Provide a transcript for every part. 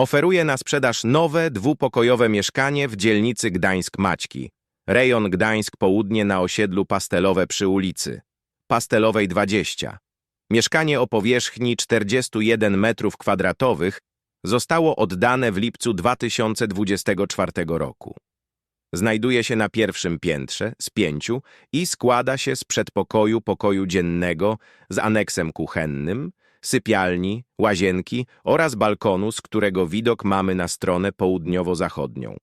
Oferuje na sprzedaż nowe, dwupokojowe mieszkanie w dzielnicy Gdańsk-Maćki. Rejon Gdańsk Południe na osiedlu Pastelowe przy ulicy. Pastelowej 20. Mieszkanie o powierzchni 41 m2 zostało oddane w lipcu 2024 roku. Znajduje się na pierwszym piętrze z pięciu i składa się z przedpokoju, pokoju dziennego z aneksem kuchennym, sypialni, łazienki oraz balkonu, z którego widok mamy na stronę południowo-zachodnią.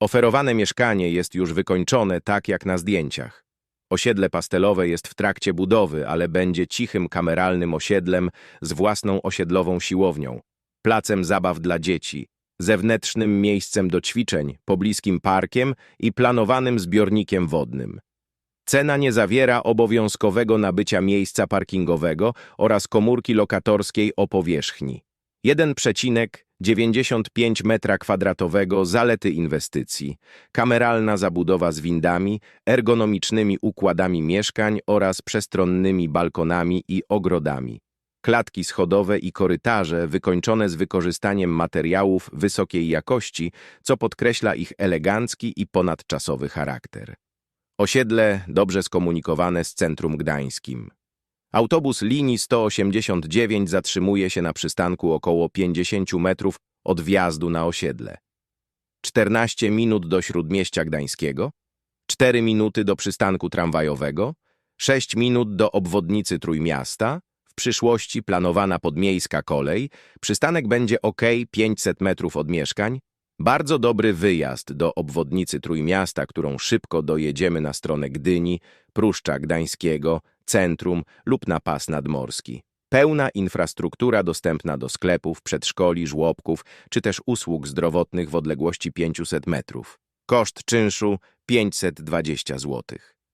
Oferowane mieszkanie jest już wykończone tak jak na zdjęciach. Osiedle pastelowe jest w trakcie budowy, ale będzie cichym, kameralnym osiedlem z własną osiedlową siłownią, placem zabaw dla dzieci, zewnętrznym miejscem do ćwiczeń, pobliskim parkiem i planowanym zbiornikiem wodnym. Cena nie zawiera obowiązkowego nabycia miejsca parkingowego oraz komórki lokatorskiej o powierzchni 1,95 m2 zalety inwestycji, kameralna zabudowa z windami, ergonomicznymi układami mieszkań oraz przestronnymi balkonami i ogrodami. Klatki schodowe i korytarze wykończone z wykorzystaniem materiałów wysokiej jakości, co podkreśla ich elegancki i ponadczasowy charakter. Osiedle dobrze skomunikowane z centrum gdańskim. Autobus linii 189 zatrzymuje się na przystanku około 50 metrów od wjazdu na osiedle. 14 minut do Śródmieścia Gdańskiego, 4 minuty do przystanku tramwajowego, 6 minut do obwodnicy Trójmiasta, w przyszłości planowana podmiejska kolej, przystanek będzie ok 500 metrów od mieszkań, bardzo dobry wyjazd do obwodnicy Trójmiasta, którą szybko dojedziemy na stronę Gdyni, Pruszcza Gdańskiego, centrum lub na pas nadmorski. Pełna infrastruktura dostępna do sklepów, przedszkoli, żłobków czy też usług zdrowotnych w odległości 500 metrów. Koszt czynszu 520 zł.